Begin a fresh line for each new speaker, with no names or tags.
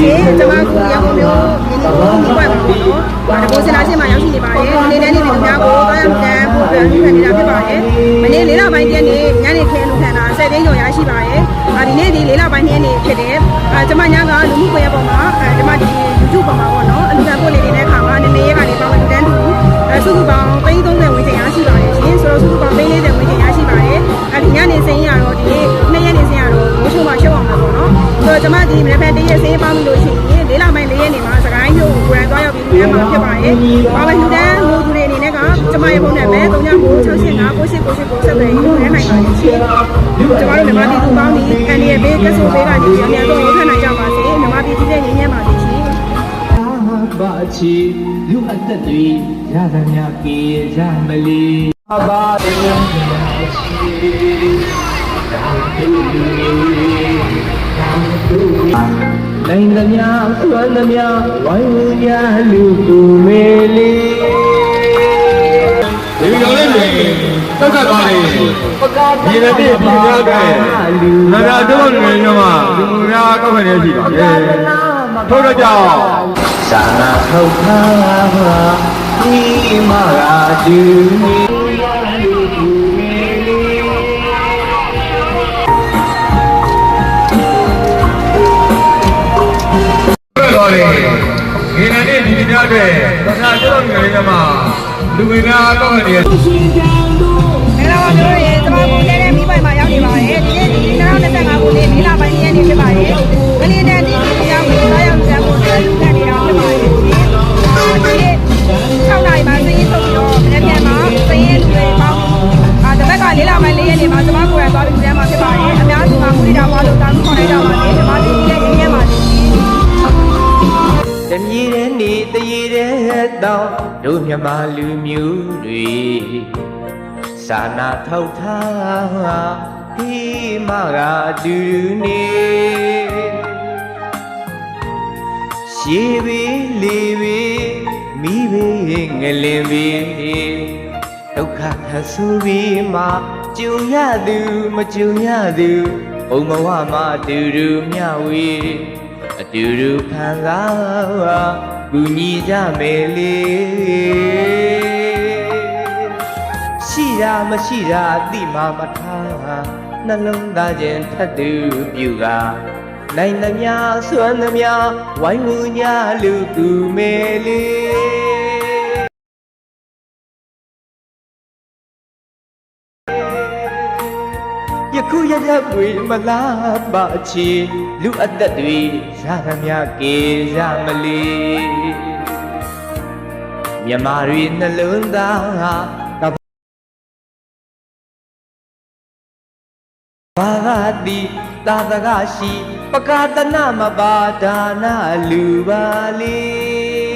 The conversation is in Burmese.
ရှင်ကျွန်မကရန်ကုန်မြို့ရင်းနှီးမှုပွဲပါပေါ့နော်။တဘောစင်လာရှင်မှာရောက်ရှိနေပါတယ်။ဒီနေ့နဲ့ဒီနေ့များကိုတောင်းရမတန်းပို့ပြီးလူခံနေတာဖြစ်ပါတယ်။မနေ့လေးလပိုင်းတည်းနေ့ညနေခင်းလူခံတာ10သိန်းကျော်ရရှိပါတယ်။အာဒီနေ့ဒီလေးလပိုင်းနေ့နေ့ဖြစ်တယ်။အာကျွန်မညကလူမှုကွန်ရက်ပေါ်မှာအဲကျွန်မဒီ YouTube ပေါ်မှာပေါ့နော်။အလူခံ ဒီမနေ့ဖက်တရက်စိမ်းပေါင်းလို့ရှိရင်လေးလပိုင်းလေးရက်နေမှာစကိုင်းမြို့ကိုရန်သွားရောက်ပြီးလူတန်းမှာဖြစ်ပါတယ်။ဘာပဲလူတန်းလူသူတွေအနေနဲ့ကကျွန်မရဲ့ဖုန်းနံပါတ်3996898989ဆက်သွယ်ရေးရနိုင်ပါတယ်ရှင်။ကျွန်တော်တို့မြန်မာပြည်သူပေါင်းဒီအန်ဒီရဲ့ဘေးကဆိုဘေးကနေအများဆုံးရေးထနိုင်ကြပါစေ။မြန်မာပြည်ပြည်တဲ့ငြိမ်းချမ်းပါစေရှင်။
ဘာချီလူအသက်တွေရသမျှပြေရမလီဘာတေ နိုင်သမျှစွမ်းသမျှဝိုင်းဝန်းညာလူကူမေလီ
ဒီလိုလေးတွေတောက်ကသွားလေဒီနေ့ပြည်ပြည်များကနာနာတော့နေညမှာလူများကောက်ခွင့်ရရှိပါလေထို့တော့ကြောင့်
သာနာထုတ်ထားပါဒီမှာရာဒီ
ထွက်သွားလေဒီနေ့ပြည်ပြည်များကနာနာတော့နေညမှာလူများကောက်ခွင့်ရရှိ
မင်္ဂလာ တဲ့တောင်းတို့မြမလူမျိုးတွေစာနာ
ထောက်ထားဒီမကအတူတူနေရှေးပေလေးပေမိပေငလင်ပေဒုက္ခဟဆူပြီးမှကြုံရသူမကြုံရသူဘုံဘဝမှာအတူတူမျှဝေအတူတူခံစား ကူညီကြမယ်လေရှိတာမရှိတာအတိမမထားနှလုံးသားချင်းထပ်တူပြုကနိုင်သမျှစွမ်းသမျှဝိုင်းဝန်းကြလူကူမယ်လေ ခုရရပွေမလားပါချီလူအသက်တွေရသမျှကေရမလီမြမတွေနှလုံးသားကဘာဂတိသာသကရှိ ပကာတနာမပါဒါနာလူပါလေ